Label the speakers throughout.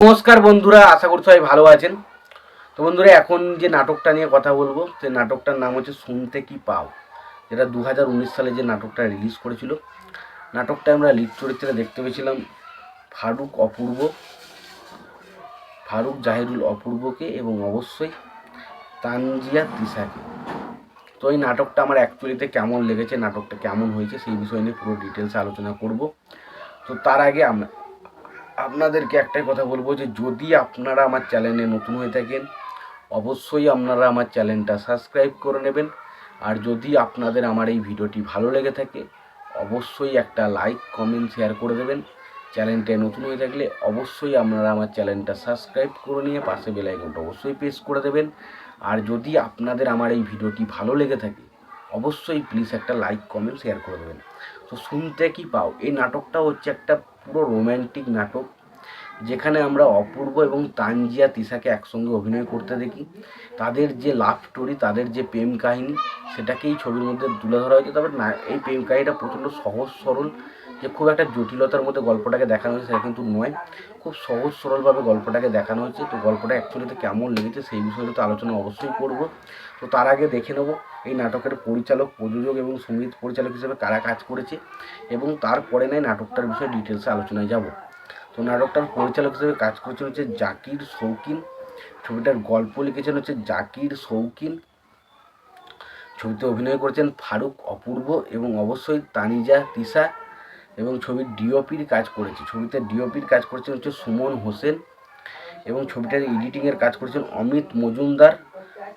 Speaker 1: নমস্কার বন্ধুরা, আশা করছি সবাই ভালো আছেন। তো বন্ধুরা, এখন যে নাটকটা নিয়ে কথা বলব সেই নাটকটার নাম হচ্ছে শুনতে কি পাও, যেটা দু হাজার উনিশ সালে যে নাটকটা রিলিজ করেছিল। নাটকটা আমরা লিড চরিত্রে দেখতে পেয়েছিলাম ফারুক অপূর্ব। ফারুক জাহিরুল অপূর্বকে এবং অবশ্যই তানজিয়া তিসাকে তো এই নাটকটা আমার অ্যাকচুয়ালিতে কেমন লেগেছে, নাটকটা কেমন হয়েছে, সেই বিষয় নিয়ে পুরো ডিটেলসে আলোচনা করব। তো তার আগে আমরা আপনাদেরকে একটাই কথা বলব যে যদি আপনারা আমার চ্যানেলে নতুন হয়ে থাকেন, অবশ্যই আপনারা আমার চ্যানেলটা সাবস্ক্রাইব করে নেবেন। আর যদি আপনাদের আমার এই ভিডিওটি ভালো লেগে থাকে, অবশ্যই একটা লাইক, কমেন্ট, শেয়ার করে দেবেন। চ্যানেলটা নতুন হয়ে থাকলে অবশ্যই আপনারা আমার চ্যানেলটা সাবস্ক্রাইব করে নিয়ে পাশে বেল আইকনটা অবশ্যই প্রেস করে দেবেন। আর যদি আপনাদের আমার এই ভিডিওটি ভালো লেগে থাকে অবশ্যই প্লিজ একটা লাইক কমেন্ট শেয়ার করে দেবেন। তো শুনতে কি পাও? এই নাটকটা হচ্ছে একটা পুরো রোম্যান্টিক নাটক, যেখানে আমরা অপূর্ব এবং তানজিয়া, তিশাকে একসঙ্গে অভিনয় করতে দেখি। তাদের যে লাভ স্টোরি তাদের যে প্রেম কাহিনী, সেটাকেই ছবির মধ্যে তুলে ধরা হয়েছে। তবে এই প্রেম কাহিনীটা প্রচণ্ড সহজ সরল যে খুব একটা জটিলতার মধ্যে গল্পটাকে দেখানো হয়েছে, সেটা কিন্তু নয়। খুব সহজ সরলভাবে গল্পটাকে দেখানো হয়েছে। তো গল্পটা অ্যাকচুয়ালিতে কেমন লেগেছে সেই বিষয়ে তো আলোচনা অবশ্যই করব। তো তার আগে দেখে নেব, এই নাটকের পরিচালক, প্রযোজক এবং সংগীত পরিচালক হিসেবে কারা কাজ করেছে এবং তারপরে নয় নাটকটার বিষয়ে ডিটেলসে আলোচনায় যাব। তো নাটকটার পরিচালক হিসেবে কাজ করেছেন হচ্ছে জাকির শৌকিন ছবিটার গল্প লিখেছেন হচ্ছে জাকির শৌকিন ছবিতে অভিনয় করেছেন ফারুক অপূর্ব এবং অবশ্যই তানিজা তিশা। এবং ছবির ডিওপির কাজ করেছে। ছবিতে ডিওপির কাজ করেছেন হচ্ছে সুমন হোসেন এবং ছবিটার এডিটিংয়ের কাজ করেছেন অমিত মজুমদার।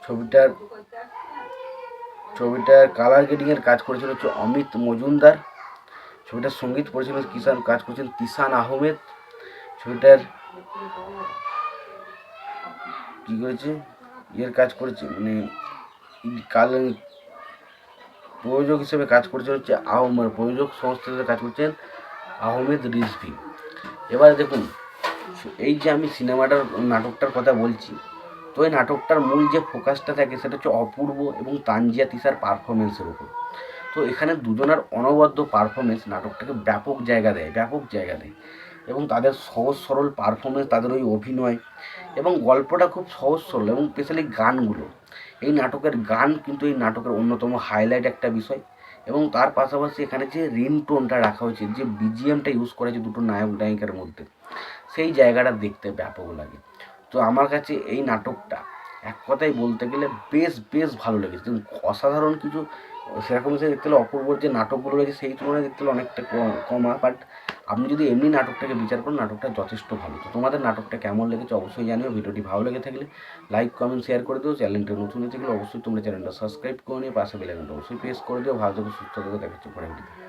Speaker 1: ছবিটার ছবিটার কালার গ্রেডিংয়ের কাজ করেছেন হচ্ছে অমিত মজুমদার। ছবিটার সংগীত পরিচালক কিষান কাজ করেছেন তিসান আহমেদ। ছবিটার কী করেছে? ইয়ের কাজ করেছে মানে কাল প্রযোজক হিসেবে কাজ করেছে হচ্ছে আহমেদ প্রযোজক সংস্থা হিসেবে কাজ করছেন আহমেদ রিজভি। এবার দেখুন, এই যে আমি সিনেমাটার নাটকটার কথা বলছি, তো এই নাটকটার মূল যে ফোকাসটা থাকে সেটা হচ্ছে অপূর্ব এবং তানজিয়া তিসার পারফরমেন্সের উপর। তো এখানে দুজনের অনবদ্য পারফরমেন্স নাটকটাকে ব্যাপক জায়গা দেয়, ব্যাপক জায়গা দেয়। এবং তাদের সহজ সরল পারফরমেন্স তাদের ওই অভিনয় এবং গল্পটা খুব সহজ সরল এবং স্পেশালি গানগুলো। এই নাটকের গান কিন্তু এই নাটকের অন্যতম হাইলাইট একটা বিষয় এবং তার পাশাপাশি এখানে যে রিংটোনটা রাখা হয়েছে, যে বিজিএমটা ইউজ করেছে দুটো নায়ক, নায়িকার মধ্যে, সেই জায়গাটা দেখতে ব্যাপক লাগে। তো আমার কাছে এই নাটকটা এক কথায় বলতে গেলে বেশ বেশ ভালো লেগেছে। অসাধারণ কিছু, সেরকম হিসেবে দেখতে গেলে অপূর্বর যে নাটকগুলো রয়েছে, সেই তুলনায় দেখতে গেলে অনেকটা কমা বাট আপনি যদি এমনি নাটকটাকে বিচার করেন, নাটকটা যথেষ্ট ভালো। তো তোমাদের নাটকটা কেমন লেগেছে অবশ্যই জানিও, ভিডিওটি ভালো লেগে থাকলে লাইক কমেন্ট শেয়ার করে দিও। চ্যানেলটা নতুন হয়ে থাকলে অবশ্যই তোমরা চ্যানেলটা সাবস্ক্রাইব করে নিয়ে পাশে বেলাইকনটা অবশ্যই প্রেস করে দিও। ভালো থেকে, সুস্থ থেকে দেখাচ্ছে পরে ভিডিও